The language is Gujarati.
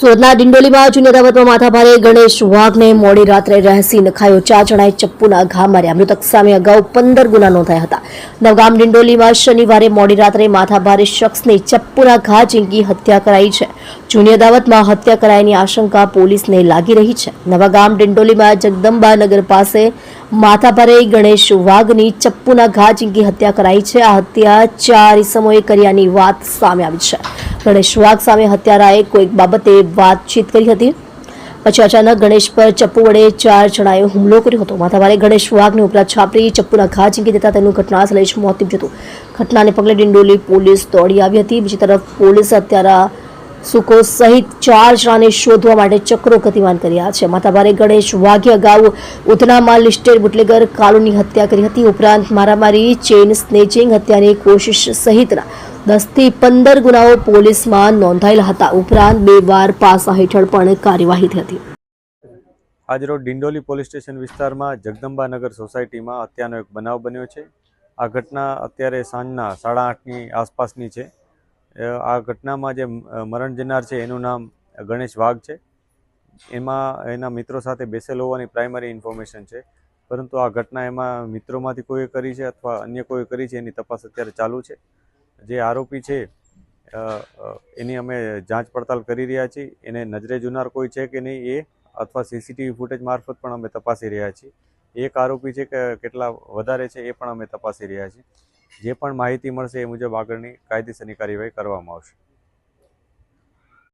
સુરતના ડિંડોલીમાં જૂની અદાવતમાં માથાભારે ગણેશ વાઘને મોડી રાત્રે રહેસી નખાયો ચાર જણાએ ચપ્પુના ઘા માર્યા. મૃતક સામે અગાઉ પંદર ગુના નોંધાયા હતા. નવગામ ડિંડોલીમાં શનિવારે મોડી રાત્રે માથાભારે શખ્સની ચપ્પુના ઘા ઝીંકી હત્યા કરાઈ છે. જૂની અદાવતમાં હત્યા કરાયાની આશંકા પોલીસને લાગી રહી છે. નવાગામ ડિંડોલીમાં જગદંબા નગર પાસે માથાભારે ગણેશ વાઘની ચપ્પુના ઘા ઝીંકી હત્યા કરાઈ છે. આ હત્યા ચાર ઇસમોએ કર્યાની વાત સામે આવી છે. ગણેશ વાઘ સામે હત્યારાએ કોઈક બાબતે વાતચીત કરી હતી. પછી અચાનક ગણેશ પર ચપ્પુ વડે ચાર જણાએ હુમલો કર્યો હતો. માથાભારે ગણેશ વાઘને ઉપરા છાપરી, ચપ્પુના ઘા ઝીંકી દેતા તેનું ઘટનાસ્થળે જ મોત નીપજ્યું હતું. ઘટનાને પગલે ડિંડોલી પોલીસ દોડી આવી હતી. બીજી તરફ પોલીસ હત્યારા સુકો સહિત ચાર જણાને શોધવા માટે ચક્રો ગતિમાન કર્યા છે. માથાભારે ગણેશ વાઘે અગાઉ ઉધનામાં લિસ્ટેડ બુટલેગર કાલુની હત્યા કરી હતી. ઉપરાંત મારામારી, ચેઇન સ્નેચિંગ હત્યાની કોશિશ સહિતના દસથી પંદર ગુનાઓ પોલીસમાં નોંધાયેલા હતા. ઉપરાંત બે વાર પાસા હેઠળ પણ કાર્યવાહી થઈ હતી. આજરોજ ડિંડોલી પોલીસ સ્ટેશન વિસ્તારમાં જગદંબાનગર સોસાયટીમાં હત્યાનો એક બનાવ બન્યો છે. આ ઘટના અત્યારે સાંજના સાડા આઠની આસપાસની છે. આ ઘટનામાં જે મરણ જનાર છે એનું નામ ગણેશ વાઘ છે. એમાં એના મિત્રો સાથે બેસેલ હોવાની પ્રાઇમરી ઇન્ફોર્મેશન છે. પરંતુ આ ઘટના એમાં મિત્રોમાંથી કોઈએ કરી છે અથવા અન્ય કોઈએ કરી છે એની તપાસ અત્યારે ચાલુ છે. જે આરોપી છે એની અમે જાંચ પડતાલ કરી રહ્યા છીએ. એને નજરે જુનાર કોઈ છે કે નહીં એ અથવા સીસીટીવી ફૂટેજ મારફત પણ અમે તપાસી રહ્યા છીએ. એક આરોપી છે કે કેટલા વધારે છે એ પણ અમે તપાસી રહ્યા છીએ. જે પણ માહિતી મળશે એ મુજબ આગળની કાયદેસરની કાર્યવાહી કરવામાં આવશે.